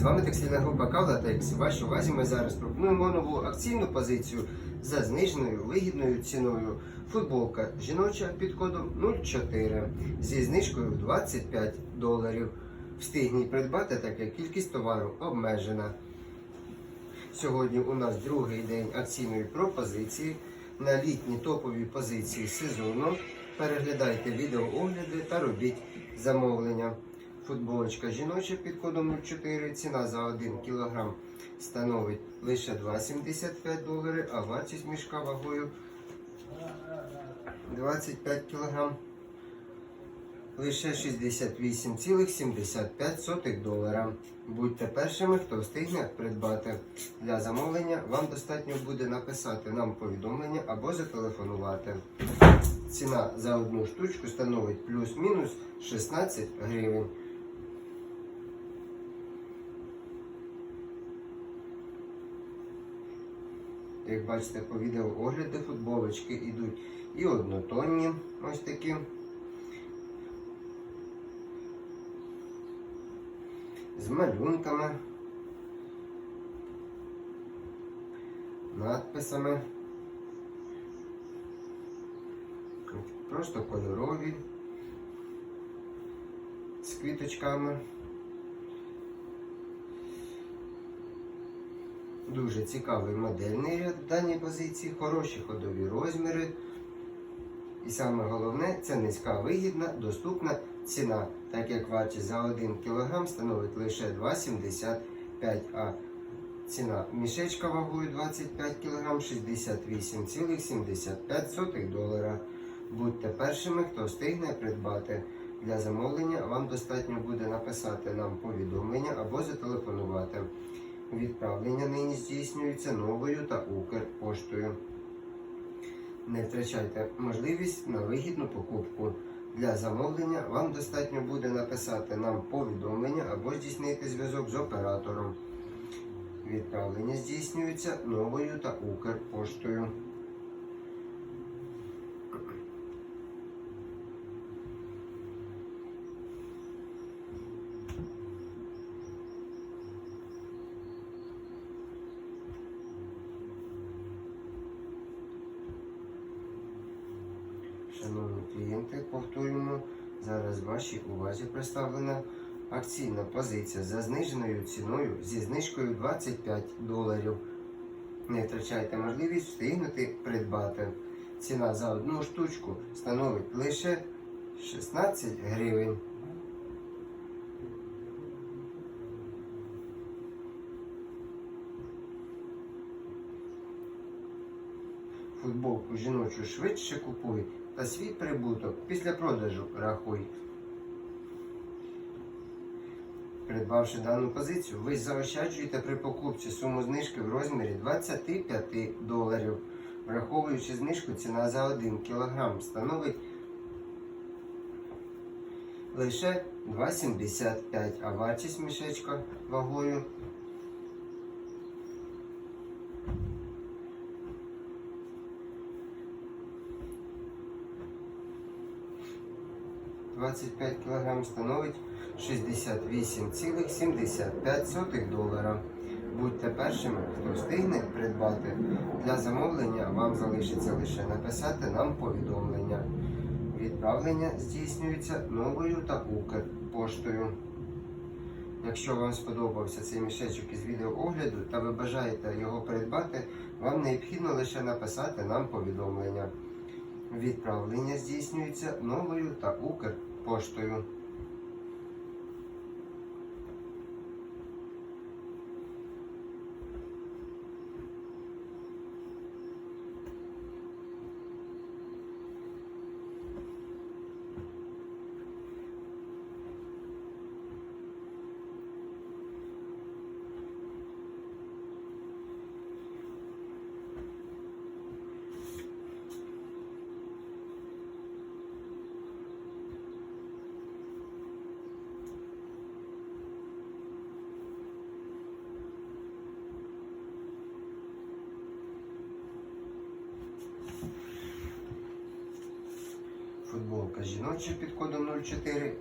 з вами текстильна група Кавла Текс. Вашій увазі ми зараз пропонуємо нову акційну позицію за зниженою вигідною ціною. Футболка жіноча під кодом 04 зі знижкою 25 доларів. Встигніть придбати, так як кількість товару обмежена. Сьогодні у нас другий день акційної пропозиції на літні топові позиції сезону. Переглядайте відеоогляди та робіть замовлення. Футболочка жіноча під кодом 04. Ціна за 1 кг становить лише 2,75 доларів, а вартість мішка вагою 25 кг лише 68,75 долара. Будьте першими, хто встигне придбати. Для замовлення вам достатньо буде написати нам повідомлення або зателефонувати. Ціна за одну штучку становить плюс-мінус 16 гривень. Як бачите, по відео огляди футболочки йдуть і однотонні, ось такі. З малюнками, надписами. Просто кольорові, з квіточками. Дуже цікавий модельний ряд в даній позиції, хороші ходові розміри. І саме головне це низька вигідна, доступна ціна, так як вартість за 1 кг становить лише 2,75 а ціна мішечка вагою 25 кг 68,75 долара. Будьте першими, хто встигне придбати. Для замовлення вам достатньо буде написати нам повідомлення або зателефонувати. Відправлення нині здійснюється новою та Укрпоштою. Не втрачайте можливість на вигідну покупку. Для замовлення вам достатньо буде написати нам повідомлення або здійснити зв'язок з оператором. Відправлення здійснюється новою та Укрпоштою. Шановні клієнти, повторюємо, зараз вашій увазі представлена акційна позиція за зниженою ціною зі знижкою 25 доларів. Не втрачайте можливість встигнути придбати. Ціна за одну штучку становить лише 16 гривень. Футболку жіночу швидше купуй та свій прибуток після продажу рахуй. Придбавши дану позицію, ви заощаджуєте при покупці суму знижки в розмірі 25 доларів. Враховуючи знижку, ціна за 1 кг становить лише 2,75, а вартість мішечка вагою 25 кг становить 68,75 долара. Будьте першими, хто встигне придбати. Для замовлення вам залишиться лише написати нам повідомлення. Відправлення здійснюється новою та Укрпоштою. Якщо вам сподобався цей мішечок із відеоогляду та ви бажаєте його придбати, вам необхідно лише написати нам повідомлення. Відправлення здійснюється новою та Укрпоштою. Футболка жіноча під кодом 04.